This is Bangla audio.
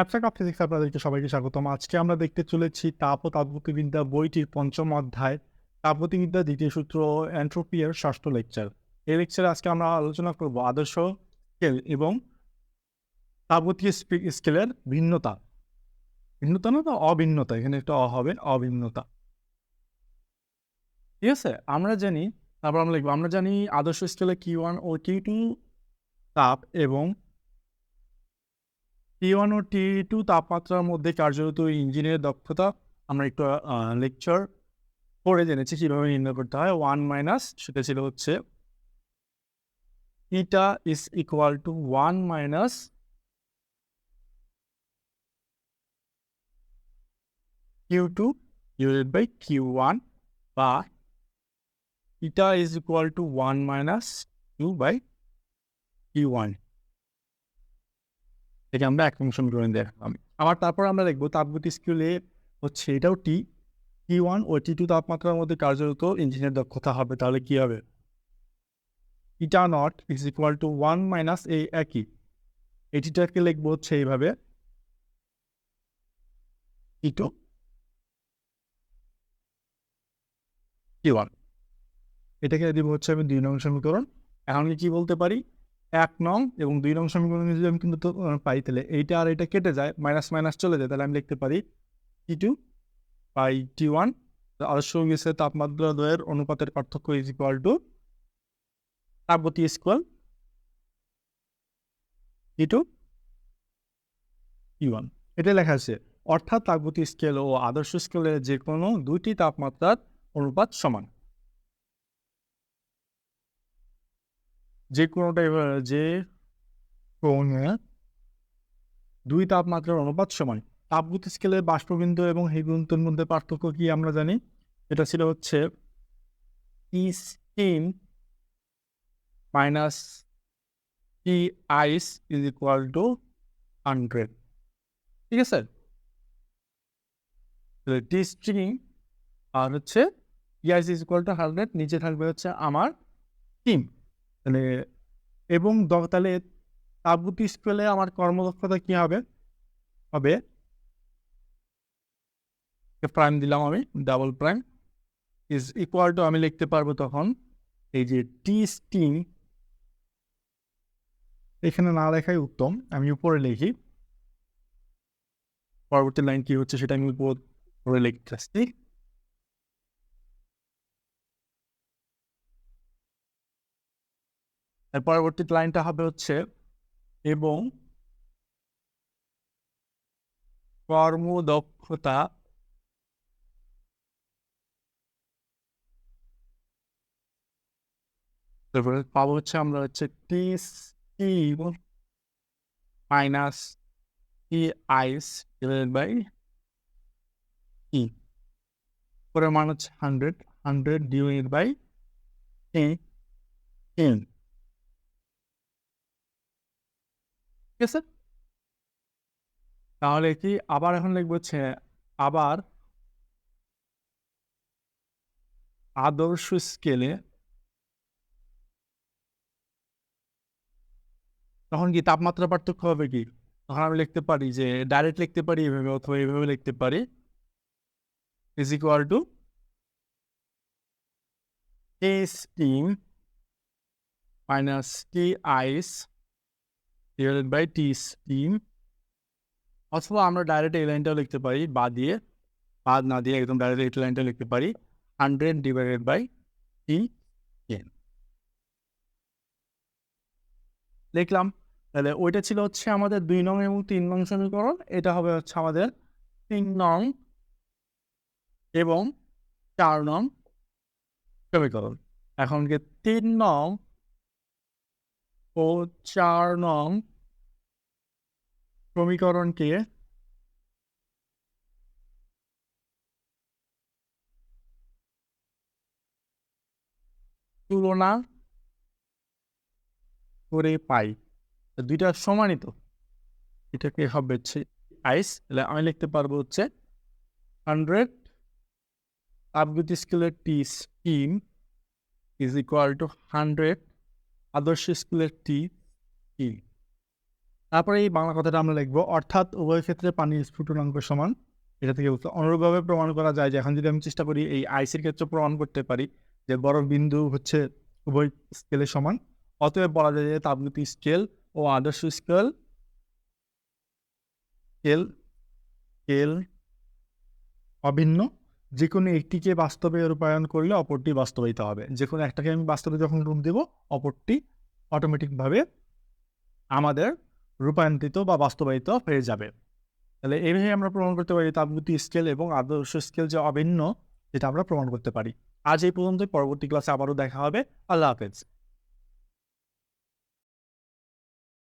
অফ ফিজিক্স আপনাদেরকে সবাইকে স্বাগতম। আজকে আমরা দেখতে চলেছি তাপ ও তাপগতিবিদ্যা বইটির পঞ্চম অধ্যায়, তাপগতিবিদ্যা দ্বিতীয় সূত্র এন্ট্রোপি এর ষষ্ঠ লেকচার এই লেকচারে আজকে আমরা আলোচনা করব আদর্শ স্কেল এবং তাপগতি স্কেলের ভিন্নতা। ভিন্নতা না তো অভিন্নতা, এখানে একটা অ হবে, অভিন্নতা। ঠিক আছে? আমরা জানি, তারপর আমরা লিখব, আমরা জানি আদর্শ স্কেলে কি ওয়ান ও কি টু তাপ এবং টি ওয়ান ও টি টু তাপমাত্রার মধ্যে কার্যরত ইঞ্জিনের দক্ষতা আমরা একটু লেকচার পড়ে জেনেছি কীভাবে নির্ণয় করতে হয়। ওয়ান মাইনাস সেটা ছিল হচ্ছে eta is equal to one minus Q two divided by Q one বা eta is equal to one minus Q by Q one থেকে আমরা এক নং সমীকরণ দেখলাম আবার তারপর আমরা দেখব তাপগতি স্কেলে হচ্ছে এটাও টি টি ওয়ান ও টি টু তাপমাত্রার মধ্যে কার্যরত ইঞ্জিনের দক্ষতা হবে, তাহলে কি হবে? Eta not is equal to one minus এই একই। এটিটাকে লিখব হচ্ছে এইভাবে। টি টু টি ওয়ান এটাকে দিব হচ্ছে আমি দুই নং সমীকরণ। এখন কি বলতে পারি? এক নং এবং দুই নং সমীকরণ যদি আমি কিন্তু পাই, তাহলে এইটা আর এটা কেটে যায়, মাইনাস মাইনাস চলে যায়, তাহলে আমি লিখতে পারি T two by T one আদর্শ গেছে তাপমাত্রা দ্বয়ের অনুপাতের পার্থক্য ইজ ইকুয়াল টু তাপগতি স্কোয়াল টি টু টি ওয়ান এটা লেখা আছে, অর্থাৎ তাপগতি স্কেল ও আদর্শ স্কেলের যে কোনো দুইটি তাপমাত্রার অনুপাত সমান। যে কোনোটা যে দুই তাপমাত্রার অনুপাত সমান। তাপগতি স্কেলে বাষ্পবিন্দু এবং হিগুন্তুর মধ্যে পার্থক্য কি আমরা জানি? এটা ছিল হচ্ছে steam minus T ice is equal to hundred ঠিক আছে? টি স্ট্রিং আর হচ্ছে ice is equal to hundred নিচে থাকবে হচ্ছে আমার টিম তাহলে এবং তাহলে তাপগতি স্কেলে আমার কর্মদক্ষতা কি হবে? হবে প্রাইম দিলাম আমি double prime is equal to আমি লিখতে পারব তখন এই যে টি স্টিং এখানে না লেখাই উত্তম, আমি উপরে লিখি। পরবর্তী লাইন কি হচ্ছে সেটা আমি উপরে লিখতেছি। এর পরবর্তী লাইনটা হবে হচ্ছে, এবং কর্মদক্ষতা তারপরে পাবো হচ্ছে আমরা হচ্ছে T T minus T ice divided by T পরে মান হচ্ছে hundred hundred divided by T ten ঠিক আছে? তাহলে কি আবার এখন লিখব হচ্ছে আবার আদর্শ স্কেলে তখন কি তাপমাত্রা পার্থক্য হবে কি? তখন আমি লিখতে পারি যে ডাইরেক্ট লিখতে পারি, এভাবে অথবা এইভাবে লিখতে পারি। Is equal to T steam minus T ice divided by T steam অথবা আমরা ডাইরেক্ট এই লাইনটাও লিখতে পারি, বা দিয়ে বাদ না দিয়ে একদম ডাইরেক্ট এই লাইনটা লিখতে পারি hundred divided by T N লিখলাম তাহলে ওইটা ছিল হচ্ছে আমাদের দুই নং এবং তিন নং সমীকরণ, এটা হবে হচ্ছে আমাদের তিন নং এবং চার নং সমীকরণ। এখনকে তিন নং ও চার নং সমীকরণকে তুলনা করে পাই। দুইটা সমানই তো। এটাকে হবে আইস তাহলে আমি লিখতে পারব হচ্ছে হান্ড্রেড তাপগতি স্কেলের T steam is equal to hundred আদর্শ স্কুলের টি কি তারপরে এই বাংলা কথাটা আমরা লিখব, অর্থাৎ উভয় ক্ষেত্রে পানির স্ফুটনাঙ্ক সমান। এটা থেকে অনুরূপভাবে প্রমাণ করা যায় যে এখন যদি আমি চেষ্টা করি এই আইসির ক্ষেত্রে প্রমাণ করতে পারি যে বড় বিন্দু হচ্ছে উভয় স্কেলের সমান, অতএব বলা যায় যে তাপগতি স্কেল ও আদর্শ স্কেল স্কেল স্কেল অভিন্ন। যে কোনো একটিকে বাস্তবে রূপায়ণ করলে অপরটি বাস্তবায়িত হবে। যে কোনো একটাকে আমি বাস্তবে যখন রূপ দেব, অপরটি অটোমেটিকভাবে আমাদের রূপান্তরিত বা বাস্তবায়িত হয়ে যাবে। তাহলে এইভাবে আমরা প্রমাণ করতে পারি তাপগতি স্কেল এবং আদর্শ স্কেল যে অভিন্ন, যেটা আমরা প্রমাণ করতে পারি। আজ এই পর্যন্ত পরবর্তী ক্লাসে আবারও দেখা হবে। আল্লাহ হাফেজ।